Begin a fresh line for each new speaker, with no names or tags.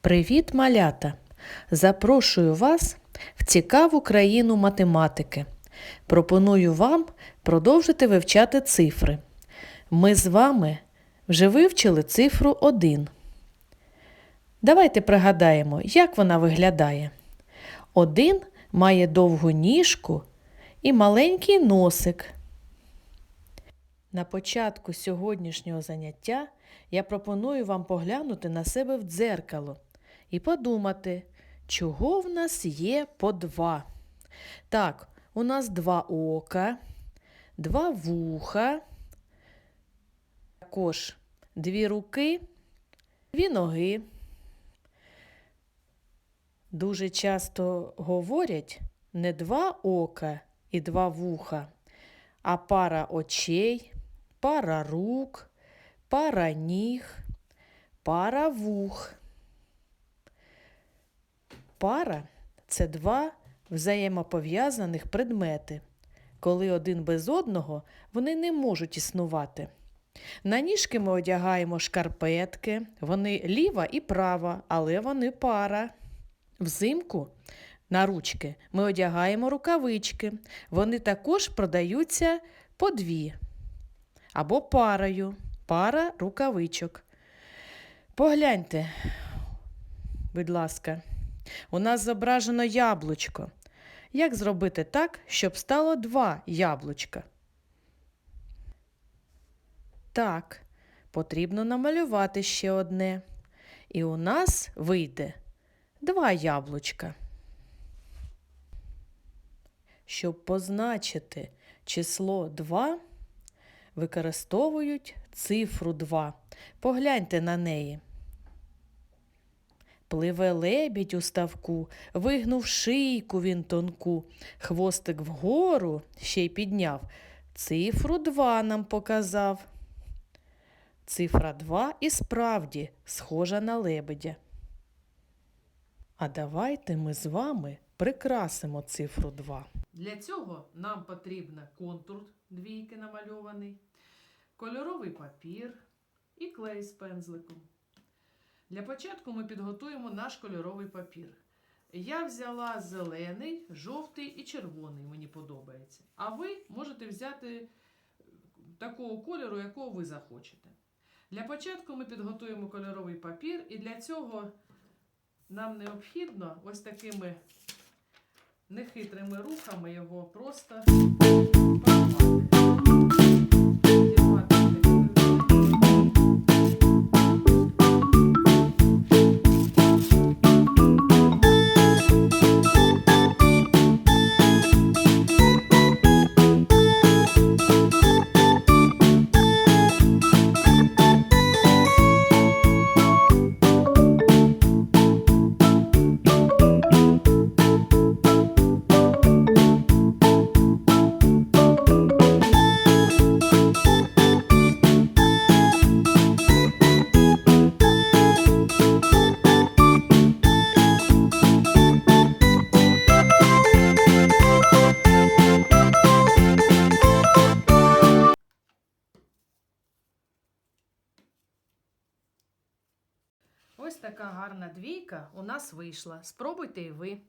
Привіт, малята! Запрошую вас в цікаву країну математики. Пропоную вам продовжити вивчати цифри. Ми з вами вже вивчили цифру 1. Давайте пригадаємо, як вона виглядає. 1 має довгу ніжку і маленький носик. На початку сьогоднішнього заняття я пропоную вам поглянути на себе в дзеркало і подумати, чого в нас є по два. Так, у нас два ока, два вуха, також дві руки, дві ноги. Дуже часто говорять не два ока і два вуха, а пара очей, пара рук, пара ніг, пара вух. Пара це два взаємопов'язаних предмети. Коли один без одного, вони не можуть існувати. На ніжки ми одягаємо шкарпетки, вони ліва і права, але вони пара. Взимку на ручки ми одягаємо рукавички. Вони також продаються по дві або парою, пара рукавичок. Погляньте, будь ласка, у нас зображено яблучко. Як зробити так, щоб стало два яблучка? Так, потрібно намалювати ще одне. І у нас вийде два яблучка. Щоб позначити число 2, використовують цифру 2. Погляньте на неї. Пливе лебідь у ставку, вигнув шийку він тонку, хвостик вгору ще й підняв. Цифру 2 нам показав. Цифра 2 і справді схожа на лебедя. А давайте ми з вами прикрасимо цифру 2. Для цього нам потрібен контур двійки намальований, кольоровий папір і клей з пензликом. Для початку ми підготуємо наш кольоровий папір. Я взяла зелений, жовтий і червоний, мені подобається. А ви можете взяти такого кольору, якого ви захочете. Для початку ми підготуємо кольоровий папір, і для цього нам необхідно ось такими нехитрими рухами його просто Ось така гарна двійка у нас вийшла. Спробуйте і ви.